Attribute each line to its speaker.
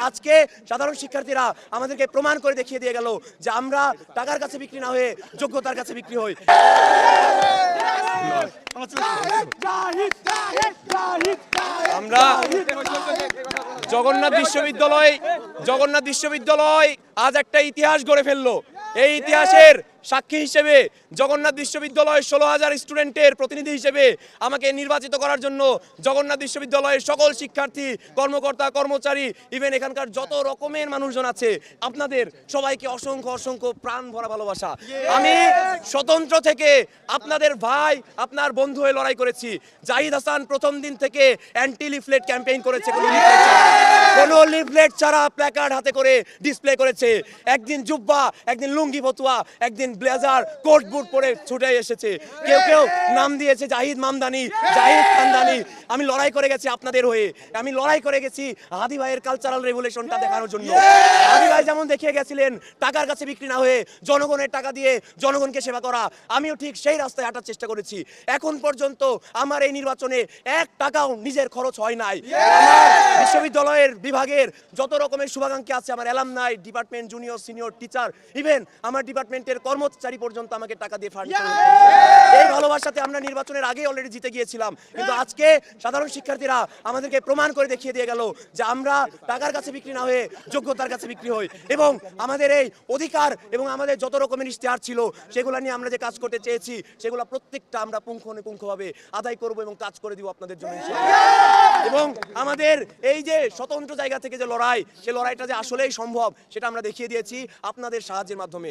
Speaker 1: আজকে সাধারণ শিক্ষার্থীরা আমাদেরকে প্রমাণ করে দেখিয়ে দিয়ে গেল যে আমরা টাকার কাছে বিক্রি না হয়ে যোগ্যতার কাছে বিক্রি হই।
Speaker 2: আমরা জগন্নাথ বিশ্ববিদ্যালয় জগন্নাথ বিশ্ববিদ্যালয় আজ একটা ইতিহাস গড়ে ফেলল। এই ইতিহাসের সাক্ষী হিসেবে জগন্নাথ বিশ্ববিদ্যালয়ের ষোলো হাজার স্টুডেন্টের প্রতিনিধি হিসেবে আমাকে নির্বাচিত করার জন্য জগন্নাথ বিশ্ববিদ্যালয়ের সকল শিক্ষার্থী কর্মকর্তা কর্মচারী ইভেন এখানকার যত রকমের মানুষজন আছে আপনাদের সবাইকে অসংখ্য অসংখ্য প্রাণ ভরা ভালোবাসা। আমি স্বতন্ত্র থেকে আপনাদের ভাই আপনার বন্ধু হয়ে লড়াই করেছি। জাহিদ হাসান প্রথম দিন থেকে অ্যান্টি লিফলেট ক্যাম্পেইন করেছে কোনো লিফলেট ছাড়া। প্ল্যাকার্ড হাতে করে ডিসপ্লে করেছে। একদিন জুব্বা একদিন লুঙ্গি ফতুয়া একদিন ব্লেজার কোট বুট পরে ছুটে এসেছে। কেউ কেউ নাম দিয়েছে, জাহিদ মামদানি, জাহিদ খানদানি, আমি লড়াই করে গেছি আপনাদের হয়ে। আমি লড়াই করে গেছি হাদি ভাইয়ের কালচারাল রেভুলেশনটা দেখানোর জন্য। হাদি ভাই যেমন দেখিয়ে গেছিলেন টাকার কাছে বিক্রি না হয়ে জনগণের টাকা দিয়ে জনগণকে সেবা করা আমিও ঠিক সেই রাস্তায় হাঁটার চেষ্টা করেছি। এখন পর্যন্ত আমার এই নির্বাচনে এক টাকাও নিজের খরচ হয় নাই। আমার বিশ্ববিদ্যালয়ের বিভাগের যত রকমের শুভাকাঙ্ক্ষী আছে আমার অ্যালাম নাই department junior senior teacher even আমার ডিপার্টমেন্টের কর্মচারী পর্যন্ত আমাকে টাকা দিয়ে ফান্ড ভালোবাসাতে আমরা নির্বাচনের আগে অলরেডি জিতে গিয়েছিলাম। কিন্তু আজকে সাধারণ শিক্ষার্থীরা আমাদেরকে প্রমাণ করে দেখিয়ে দিয়ে গেল যে আমরা টাকার কাছে বিক্রি না হয়ে যোগ্যতার কাছে বিক্রি হই। এবং আমাদের এই অধিকার এবং আমাদের যত রকমের ইশতেহার ছিল, সেগুলো নিয়ে আমরা যে কাজ করতে চেয়েছি, সেগুলো প্রত্যেকটা আমরা পুঙ্খানুপুঙ্খভাবে আদায় করব এবং কাজ করে দিব আপনাদের জন্য। এবং আমাদের এই যে স্বতন্ত্র জায়গা থেকে যে লড়াই, সে লড়াইটা যে আসলেই সম্ভব, সেটা আমরা দেখিয়ে দিয়েছি আপনাদের সাহায্যের মাধ্যমে।